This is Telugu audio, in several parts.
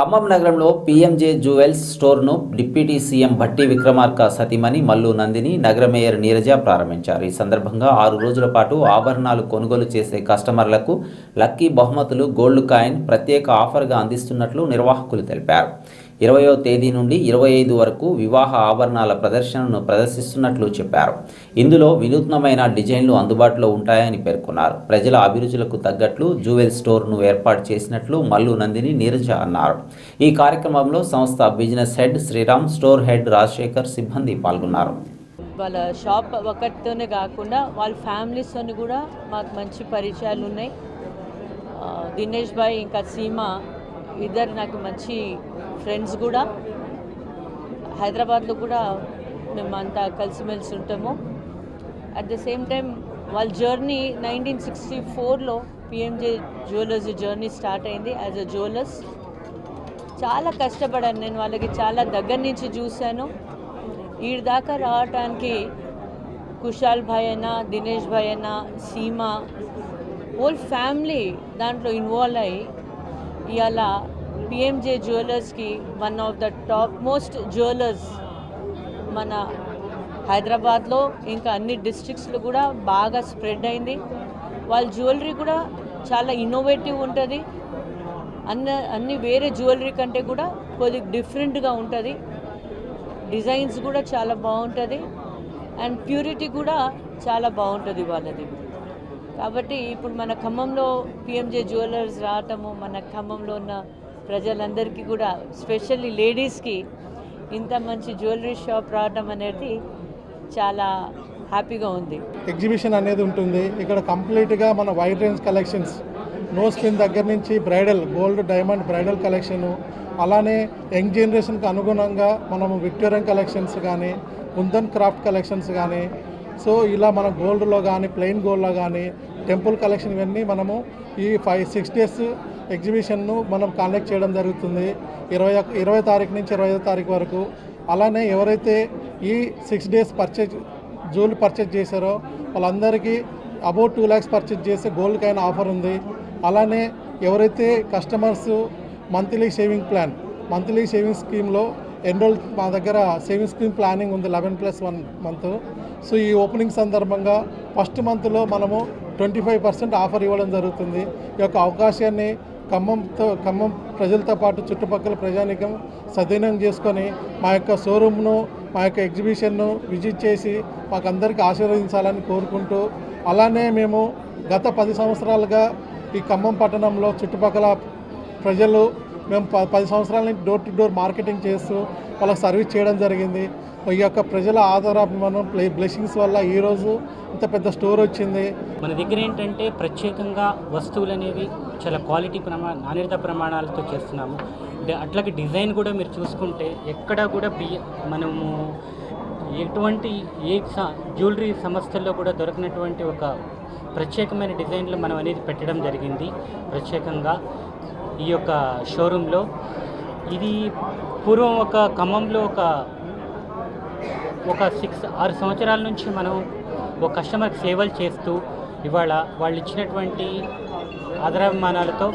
ఖమ్మం నగరంలో పీఎంజే జ్యువెల్స్ స్టోర్ను డిప్యూటీ సీఎం భట్టి విక్రమార్క సతీమణి మల్లు నందిని నగర మేయర్ నీరజ ప్రారంభించారు. ఈ సందర్భంగా ఆరు రోజుల పాటు ఆభరణాలు కొనుగోలు చేసే కస్టమర్లకు లక్కీ బహుమతులు గోల్డ్ కాయిన్ ప్రత్యేక ఆఫర్గా అందిస్తున్నట్లు నిర్వాహకులు తెలిపారు. ఇరవయో తేదీ నుండి ఇరవై ఐదు వరకు వివాహ ఆభరణాల ప్రదర్శనను ప్రదర్శిస్తున్నట్లు చెప్పారు. ఇందులో వినూత్నమైన డిజైన్లు అందుబాటులో ఉంటాయని పేర్కొన్నారు. ప్రజల అభిరుచులకు తగ్గట్లు జ్యువెల్ స్టోర్ను ఏర్పాటు చేసినట్లు మల్లు నందిని నీరజ అన్నారు. ఈ కార్యక్రమంలో సంస్థ business head Sriram store head Rajasekhar సిబ్బంది పాల్గొన్నారు. వాళ్ళ షాప్ ఒకటితోనే కాకుండా వాళ్ళ ఫ్యామిలీస్తో కూడా మాకు మంచి పరిచయాలు ఉన్నాయి. దినేష్ భాయ్ ఇంకా సీమ ఇద్దరు నాకు మంచి ఫ్రెండ్స్ కూడా. హైదరాబాద్లో కూడా మేము అంతా కలిసిమెలిసి ఉంటాము. అట్ ద సేమ్ టైం వాళ్ళ జర్నీ నైన్టీన్ సిక్స్టీ ఫోర్లో పిఎంజే జ్యువెలర్స్ జర్నీ స్టార్ట్ అయింది. యాజ్ అ జ్యువెలర్స్ చాలా కష్టపడాను నేను. వాళ్ళకి చాలా దగ్గర నుంచి చూశాను. వీడి దాకా రావటానికి కుషాల్ భాయ్ అయినా దినేష్ భాయ్ అయినా సీమ హోల్ ఫ్యామిలీ దాంట్లో ఇన్వాల్వ్ అయ్యి ఇవాళ PMJ జ్యువెలర్స్కి one of the top most jewellers మన హైదరాబాద్లో ఇంకా అన్ని డిస్ట్రిక్ట్స్లో కూడా బాగా స్ప్రెడ్ అయింది. వాళ్ళ జ్యువెలరీ కూడా చాలా ఇన్నోవేటివ్ ఉంటుంది. అన్న అన్ని వేరే జ్యువెలరీ కంటే కూడా కొద్దిగా డిఫరెంట్గా ఉంటుంది. డిజైన్స్ కూడా చాలా బాగుంటుంది. అండ్ ప్యూరిటీ కూడా చాలా బాగుంటుంది వాళ్ళది. కాబట్టి ఇప్పుడు మన ఖమ్మంలో పిఎంజే జ్యువెలర్స్ రావటము మన ఖమ్మంలో ఉన్న ప్రజలందరికీ కూడా స్పెషల్లీ లేడీస్కి ఇంత మంచి జ్యువెలరీ షాప్ రావడం అనేది చాలా హ్యాపీగా ఉంది. ఎగ్జిబిషన్ అనేది ఉంటుంది. ఇక్కడ కంప్లీట్గా మన wide range collections no skin దగ్గర నుంచి bridal gold diamond bridal collection అలానే యంగ్ జనరేషన్కి అనుగుణంగా మనము విక్టోరియన్ కలెక్షన్స్ కానీ కుందన్ క్రాఫ్ట్ కలెక్షన్స్ కానీ సో ఇలా మన గోల్డ్లో కానీ ప్లెయిన్ గోల్డ్లో కానీ టెంపుల్ కలెక్షన్ ఇవన్నీ మనము ఈ ఫైవ్ సిక్స్ డేస్ ఎగ్జిబిషన్ను మనం కండక్ట్ చేయడం జరుగుతుంది. ఇరవై ఇరవై తారీఖు నుంచి ఇరవై ఐదో తారీఖు వరకు. అలానే ఎవరైతే ఈ six days purchase jewel purchase చేశారో వాళ్ళందరికీ అబౌట్ టూ ల్యాక్స్ పర్చేజ్ చేస్తే గోల్డ్కైనా ఆఫర్ ఉంది. అలానే ఎవరైతే customers monthly saving plan monthly saving స్కీమ్లో ఎన్రోల్ మా దగ్గర సేవింగ్ స్కీమ్ ప్లానింగ్ ఉంది eleven plus one month so ఈ ఓపెనింగ్ సందర్భంగా ఫస్ట్ మంత్లో మనము ట్వంటీ ఫైవ్ పర్సెంట్ ఆఫర్ ఇవ్వడం జరుగుతుంది. ఈ యొక్క అవకాశాన్ని ఖమ్మంతో ఖమ్మం ప్రజలతో పాటు చుట్టుపక్కల ప్రజానికం సదీనం చేసుకొని మా యొక్క షోరూమ్ను మా యొక్క ఎగ్జిబిషన్ను విజిట్ చేసి మాకందరికీ ఆశీర్వదించాలని కోరుకుంటూ అలానే మేము గత పది సంవత్సరాలుగా ఈ ఖమ్మం పట్టణంలో చుట్టుపక్కల ప్రజలు మేము ప పది సంవత్సరాల నుంచి డోర్ టు డోర్ మార్కెటింగ్ చేస్తూ వాళ్ళకి సర్వీస్ చేయడం జరిగింది. ఈ యొక్క ప్రజల ఆధారాభిమానం ప్లే బ్లెస్సింగ్స్ వల్ల ఈరోజు ఇంత పెద్ద స్టోర్ వచ్చింది. మన దగ్గర ఏంటంటే ప్రత్యేకంగా వస్తువులు అనేవి చాలా క్వాలిటీ ప్రమా నాణ్యత ప్రమాణాలతో చేస్తున్నాము. అట్లాగే డిజైన్ కూడా మీరు చూసుకుంటే ఎక్కడా కూడా బియ్య మనము ఎటువంటి ఏ స- జ్యువెలరీ సంస్థల్లో కూడా దొరకనటువంటి ఒక ప్రత్యేకమైన డిజైన్లు మనం అనేది పెట్టడం జరిగింది. ప్రత్యేకంగా ఈ యొక్క షోరూంలో. ఇది పూర్వం ఒక ఖమ్మంలో ఒక ఒక సిక్స్ ఆరు సంవత్సరాల నుంచి మనం ఒక కస్టమర్కి సేవలు చేస్తూ ఇవాళ వాళ్ళు ఇచ్చినటువంటి ఆదరాభిమానాలతో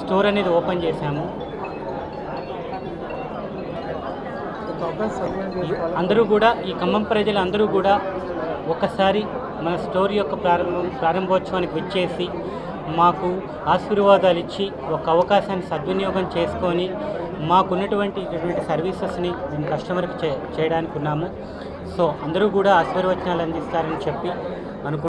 స్టోర్ అనేది ఓపెన్ చేశాము. అందరూ కూడా ఈ ఖమ్మం ప్రజలు అందరూ కూడా ఒకసారి మన స్టోర్ యొక్క ప్రారంభం ప్రారంభోత్సవానికి వచ్చేసి మాకు ఆశీర్వాదాలు ఇచ్చి ఒక అవకాశాన్ని సద్వినియోగం చేసుకొని మాకున్నటువంటి ఇటువంటి సర్వీసెస్ని మేము కస్టమర్కి చే చేయడానికి ఉన్నాము సో అందరూ కూడా ఆశీర్వచనాలు అందిస్తారని చెప్పి అనుకు